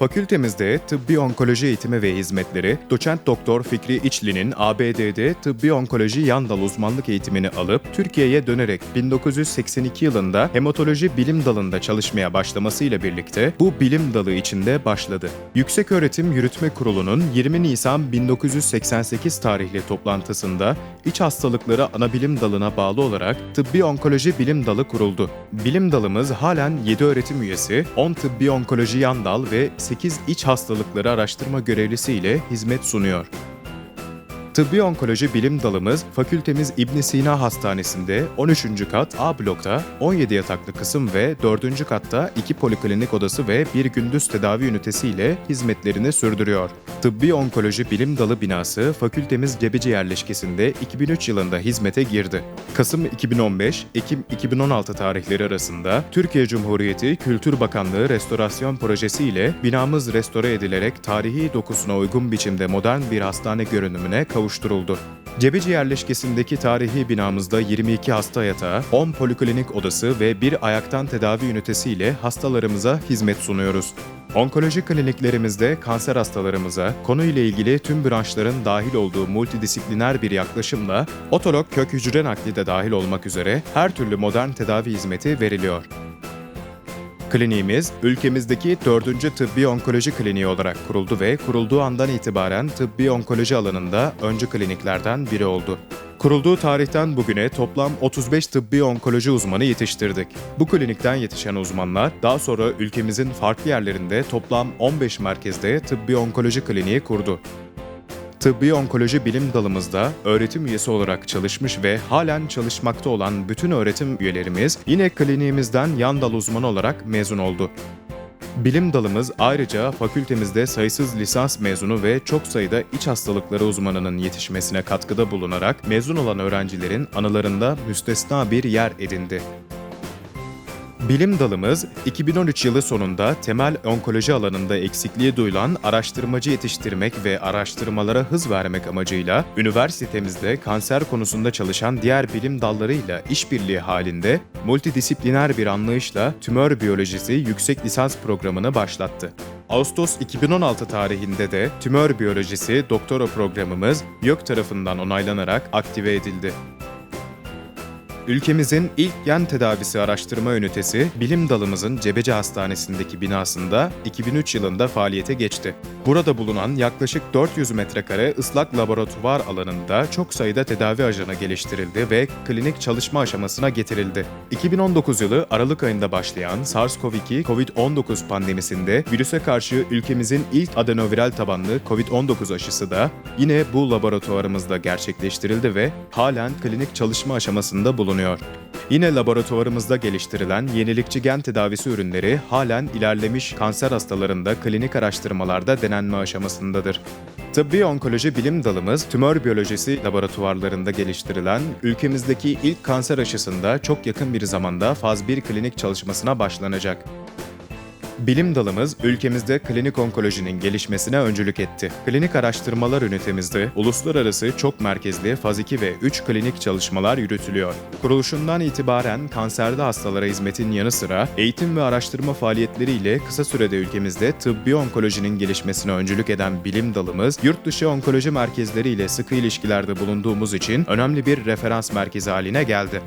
Fakültemizde tıbbi onkoloji eğitimi ve hizmetleri, doçent doktor Fikri İçli'nin ABD'de tıbbi onkoloji yan dal uzmanlık eğitimini alıp Türkiye'ye dönerek 1982 yılında hematoloji bilim dalında çalışmaya başlamasıyla birlikte bu bilim dalı içinde başladı. Yükseköğretim Yürütme Kurulu'nun 20 Nisan 1988 tarihli toplantısında iç hastalıkları ana bilim dalına bağlı olarak tıbbi onkoloji bilim dalı kuruldu. Bilim dalımız halen 7 öğretim üyesi, 10 tıbbi onkoloji yan dal ve 8 iç hastalıkları araştırma görevlisi ile hizmet sunuyor. Tıbbi onkoloji bilim dalımız fakültemiz İbn Sina Hastanesi'nde 13. kat A blokta 17 yataklı kısım ve 4. katta 2 poliklinik odası ve bir gündüz tedavi ünitesi ile hizmetlerini sürdürüyor. Tıbbi onkoloji bilim dalı binası fakültemiz Cebeci yerleşkesinde 2003 yılında hizmete girdi. Kasım 2015, Ekim 2016 tarihleri arasında Türkiye Cumhuriyeti Kültür Bakanlığı restorasyon projesi ile binamız restore edilerek tarihi dokusuna uygun biçimde modern bir hastane görünümüne kavuşturuldu. Cebeci yerleşkesindeki tarihi binamızda 22 hasta yatağı, 10 poliklinik odası ve bir ayaktan tedavi ünitesi ile hastalarımıza hizmet sunuyoruz. Onkoloji kliniklerimizde kanser hastalarımıza konuyla ilgili tüm branşların dahil olduğu multidisipliner bir yaklaşımla otolog kök hücre nakli de dahil olmak üzere her türlü modern tedavi hizmeti veriliyor. Kliniğimiz, ülkemizdeki 4. tıbbi onkoloji kliniği olarak kuruldu ve kurulduğu andan itibaren tıbbi onkoloji alanında öncü kliniklerden biri oldu. Kurulduğu tarihten bugüne toplam 35 tıbbi onkoloji uzmanı yetiştirdik. Bu klinikten yetişen uzmanlar daha sonra ülkemizin farklı yerlerinde toplam 15 merkezde tıbbi onkoloji kliniği kurdu. Tıbbi onkoloji bilim dalımızda öğretim üyesi olarak çalışmış ve halen çalışmakta olan bütün öğretim üyelerimiz yine kliniğimizden yan dal uzmanı olarak mezun oldu. Bilim dalımız ayrıca fakültemizde sayısız lisans mezunu ve çok sayıda iç hastalıkları uzmanının yetişmesine katkıda bulunarak mezun olan öğrencilerin anılarında müstesna bir yer edindi. Bilim dalımız 2013 yılı sonunda temel onkoloji alanında eksikliği duyulan araştırmacı yetiştirmek ve araştırmalara hız vermek amacıyla üniversitemizde kanser konusunda çalışan diğer bilim dallarıyla işbirliği halinde multidisipliner bir anlayışla tümör biyolojisi yüksek lisans programını başlattı. Ağustos 2016 tarihinde de tümör biyolojisi doktora programımız YÖK tarafından onaylanarak aktive edildi. Ülkemizin ilk gen tedavisi araştırma ünitesi bilim dalımızın Cebeci Hastanesi'ndeki binasında 2003 yılında faaliyete geçti. Burada bulunan yaklaşık 400 metrekare ıslak laboratuvar alanında çok sayıda tedavi ajanı geliştirildi ve klinik çalışma aşamasına getirildi. 2019 yılı Aralık ayında başlayan SARS-CoV-2 COVID-19 pandemisinde virüse karşı ülkemizin ilk adenoviral tabanlı COVID-19 aşısı da yine bu laboratuvarımızda gerçekleştirildi ve halen klinik çalışma aşamasında bulunuyor. Yine laboratuvarımızda geliştirilen yenilikçi gen tedavisi ürünleri halen ilerlemiş kanser hastalarında klinik araştırmalarda denenme aşamasındadır. Tıbbi onkoloji bilim dalımız tümör biyolojisi laboratuvarlarında geliştirilen ülkemizdeki ilk kanser aşısında çok yakın bir zamanda faz 1 klinik çalışmasına başlanacak. Bilim dalımız ülkemizde klinik onkolojinin gelişmesine öncülük etti. Klinik araştırmalar ünitemizde uluslararası çok merkezli faz 2 ve 3 klinik çalışmalar yürütülüyor. Kuruluşundan itibaren kanserde hastalara hizmetin yanı sıra eğitim ve araştırma faaliyetleriyle kısa sürede ülkemizde tıbbi onkolojinin gelişmesine öncülük eden bilim dalımız, yurt dışı onkoloji merkezleriyle sıkı ilişkilerde bulunduğumuz için önemli bir referans merkezi haline geldi.